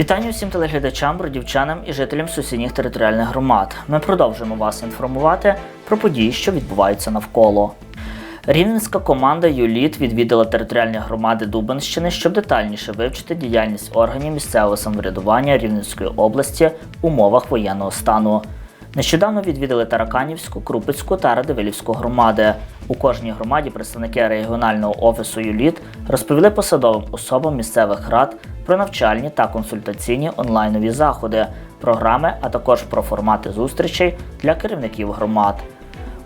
Вітання всім телеглядачам, бродівчанам і жителям сусідніх територіальних громад. Ми продовжуємо вас інформувати про події, що відбуваються навколо. Рівненська команда ЮЛІТ відвідала територіальні громади Дубенщини, щоб детальніше вивчити діяльність органів місцевого самоврядування Рівненської області в умовах воєнного стану. Нещодавно відвідали Тараканівську, Крупицьку та Радивилівську громади. У кожній громаді представники регіонального офісу ЮЛІТ розповіли посадовим особам місцевих рад про навчальні та консультаційні онлайнові заходи, програми, а також про формати зустрічей для керівників громад.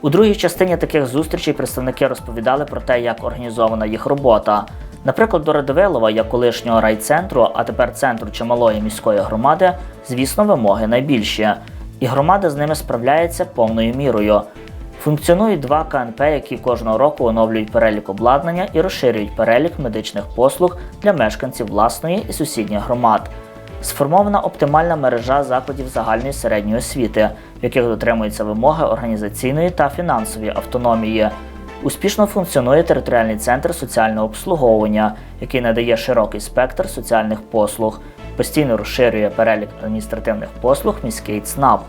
У другій частині таких зустрічей представники розповідали про те, як організована їх робота. Наприклад, до Радивилова, як колишнього райцентру, а тепер центру чималої міської громади, звісно, вимоги найбільші. І громада з ними справляється повною мірою. Функціонують два КНП, які кожного року оновлюють перелік обладнання і розширюють перелік медичних послуг для мешканців власної і сусідніх громад. Сформована оптимальна мережа закладів загальної середньої освіти, в яких дотримуються вимоги організаційної та фінансової автономії. Успішно функціонує територіальний центр соціального обслуговування, який надає широкий спектр соціальних послуг, постійно розширює перелік адміністративних послуг міський ЦНАП.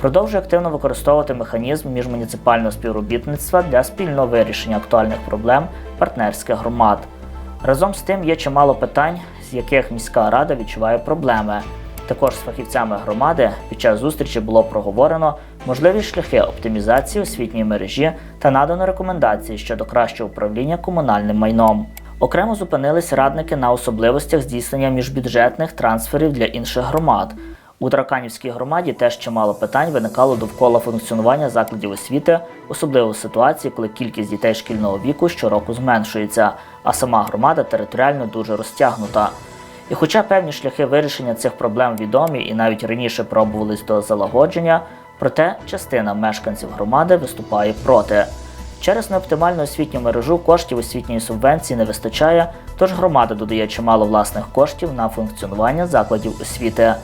Продовжує активно використовувати механізм міжмуніципального співробітництва для спільного вирішення актуальних проблем партнерських громад. Разом з тим є чимало питань, з яких міська рада відчуває проблеми. Також з фахівцями громади під час зустрічі було проговорено можливі шляхи оптимізації освітньої мережі та надано рекомендації щодо кращого управління комунальним майном. Окремо зупинились радники на особливостях здійснення міжбюджетних трансферів для інших громад. У Драканівській громаді теж чимало питань виникало довкола функціонування закладів освіти, особливо в ситуації, коли кількість дітей шкільного віку щороку зменшується, а сама громада територіально дуже розтягнута. І хоча певні шляхи вирішення цих проблем відомі і навіть раніше пробувались до залагодження, проте частина мешканців громади виступає проти. Через неоптимальну освітню мережу коштів освітньої субвенції не вистачає, тож громада додає чимало власних коштів на функціонування закладів освіти.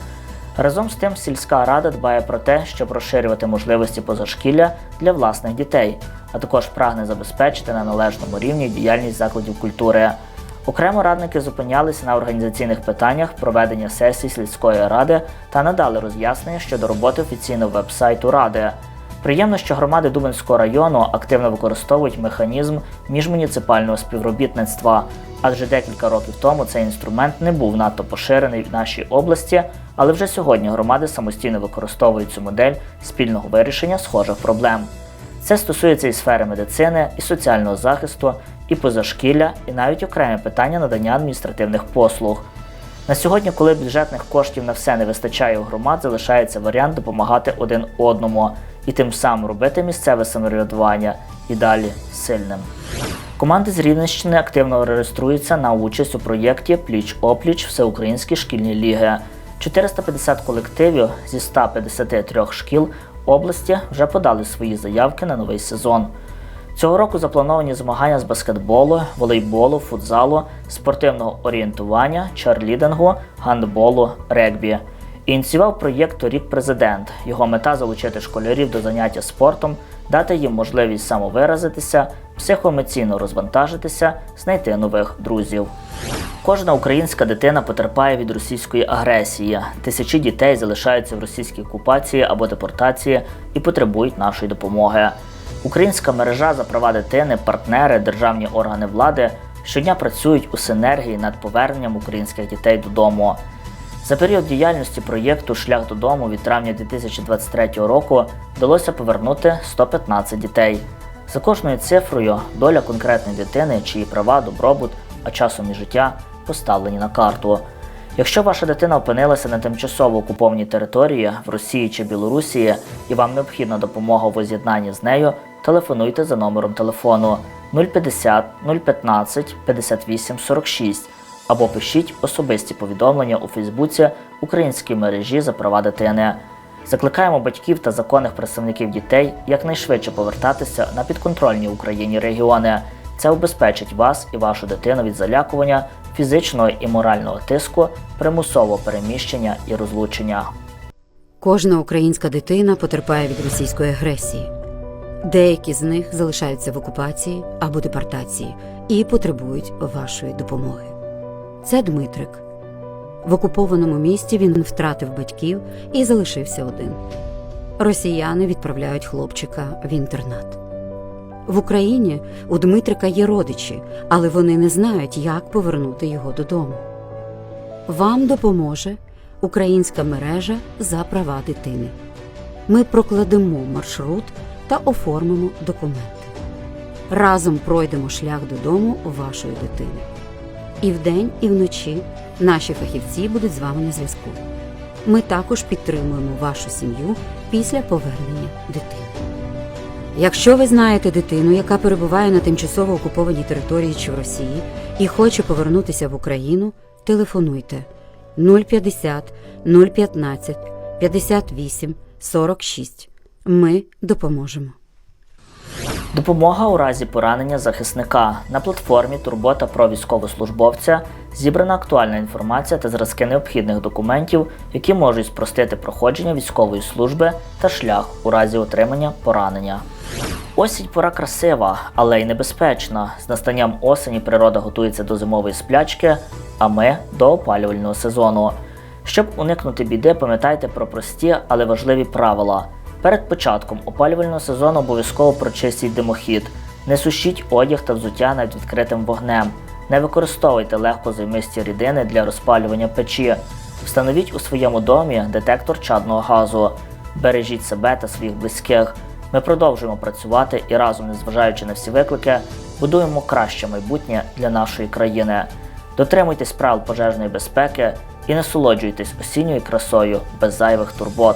Разом з тим, сільська рада дбає про те, щоб розширювати можливості позашкілля для власних дітей, а також прагне забезпечити на належному рівні діяльність закладів культури. Окремо радники зупинялися на організаційних питаннях проведення сесій сільської ради та надали роз'яснення щодо роботи офіційного веб-сайту ради. Приємно, що громади Дубинського району активно використовують механізм міжмуніципального співробітництва, адже декілька років тому цей інструмент не був надто поширений в нашій області, але вже сьогодні громади самостійно використовують цю модель спільного вирішення схожих проблем. Це стосується і сфери медицини, і соціального захисту, і позашкілля, і навіть окремі питання надання адміністративних послуг. На сьогодні, коли бюджетних коштів на все не вистачає у громад, залишається варіант допомагати один одному і тим самим робити місцеве самоврядування і далі сильним. Команди з Рівненщини активно реєструються на участь у проєкті Пліч-опліч Всеукраїнські шкільні ліги. 450 колективів зі 153 шкіл області вже подали свої заявки на новий сезон. Цього року заплановані змагання з баскетболу, волейболу, футзалу, спортивного орієнтування, чарлідингу, гандболу, регбі. Ініціював проєкт Торік президент. Його мета залучити школярів до заняття спортом, дати їм можливість самовиразитися, психоемоційно розвантажитися, знайти нових друзів. Кожна українська дитина потерпає від російської агресії. Тисячі дітей залишаються в російській окупації або депортації і потребують нашої допомоги. Українська мережа за права дитини, партнери, державні органи влади щодня працюють у синергії над поверненням українських дітей додому. За період діяльності проєкту Шлях додому від травня 2023 року вдалося повернути 115 дітей. За кожною цифрою доля конкретної дитини, чиї права, добробут, а часом і життя поставлені на карту. Якщо ваша дитина опинилася на тимчасово окупованій території в Росії чи Білорусі і вам необхідна допомога у воз'єднанні з нею, телефонуйте за номером телефону 050 015 58 46 або пишіть особисті повідомлення у Фейсбуці Українській мережі за права дитини. Закликаємо батьків та законних представників дітей якнайшвидше повертатися на підконтрольні Україні регіони. Це убезпечить вас і вашу дитину від залякування, фізичного і морального тиску, примусового переміщення і розлучення. Кожна українська дитина потерпає від російської агресії. Деякі з них залишаються в окупації або депортації і потребують вашої допомоги. Це Дмитрик. В окупованому місті він втратив батьків і залишився один. Росіяни відправляють хлопчика в інтернат. В Україні у Дмитрика є родичі, але вони не знають, як повернути його додому. Вам допоможе Українська мережа за права дитини. Ми прокладемо маршрут та оформимо документи. Разом пройдемо шлях додому вашої дитини. І вдень, і вночі наші фахівці будуть з вами на зв'язку. Ми також підтримуємо вашу сім'ю після повернення дитини. Якщо ви знаєте дитину, яка перебуває на тимчасово окупованій території чи в Росії і хоче повернутися в Україну, телефонуйте 050 015 58 46. Ми допоможемо. Допомога у разі поранення захисника на платформі Турбота про військовослужбовця зібрана актуальна інформація та зразки необхідних документів, які можуть спростити проходження військової служби та шлях у разі отримання поранення. Осінь пора красива, але й небезпечна. З настанням осені природа готується до зимової сплячки, а ми до опалювального сезону. Щоб уникнути біди, пам'ятайте про прості, але важливі правила. Перед початком опалювального сезону обов'язково прочистіть димохід. Не сушіть одяг та взуття над відкритим вогнем. Не використовуйте легкозаймисті рідини для розпалювання печі. Встановіть у своєму домі детектор чадного газу. Бережіть себе та своїх близьких. Ми продовжуємо працювати і разом, незважаючи на всі виклики, будуємо краще майбутнє для нашої країни. Дотримуйтесь правил пожежної безпеки і насолоджуйтесь осінньою красою без зайвих турбот.